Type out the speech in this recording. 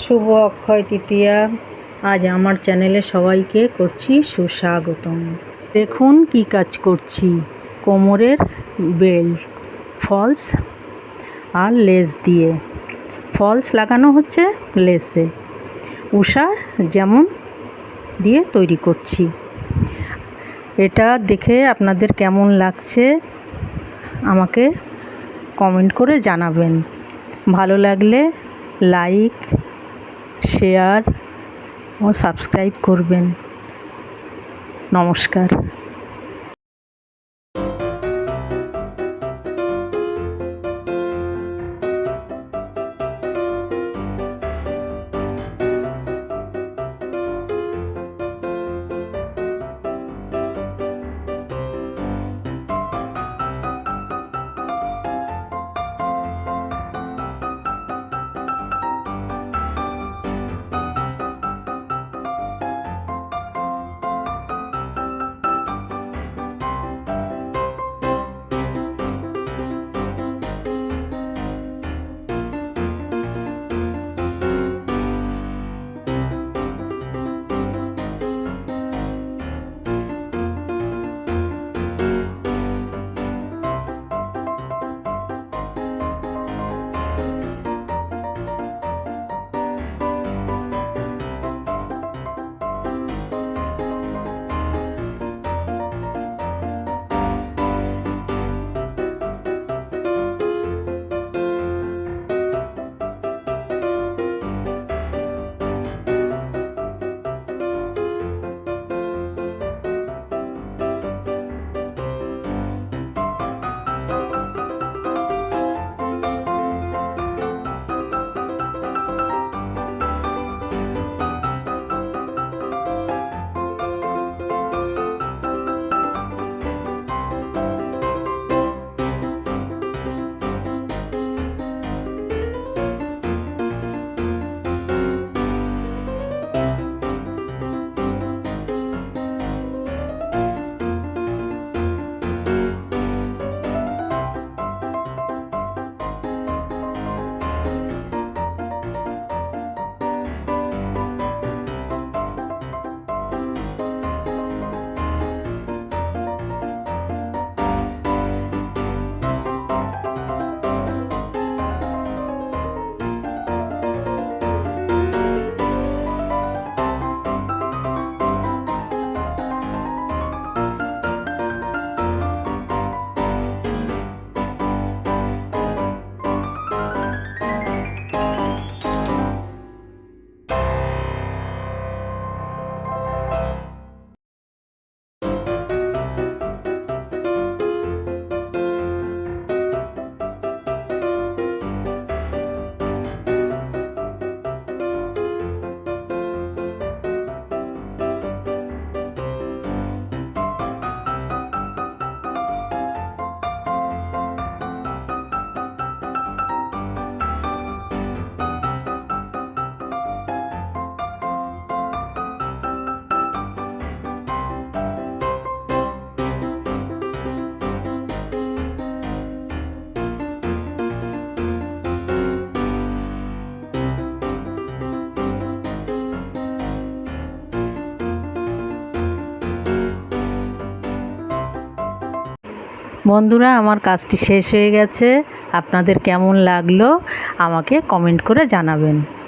শুভ অক্ষয় তৃতীয়া। আজ আমার চ্যানেলে সবাইকে করছি সুস্বাগতম। দেখুন কি কাজ করছি। কোমরের বেল্ট ফলস আর লেস দিয়ে। ফলস লাগানো হচ্ছে লেসে। উষা যেমন দিয়ে তৈরি করছি। এটা দেখে আপনাদের কেমন লাগছে আমাকে কমেন্ট করে জানাবেন। ভালো লাগলে লাইক শেয়ার ও সাবস্ক্রাইব করবেন। নমস্কার। বন্ধুরা আমার কাজটি শেষ হয়ে গেছে। আপনাদের কেমন লাগল আমাকে কমেন্ট করে জানাবেন।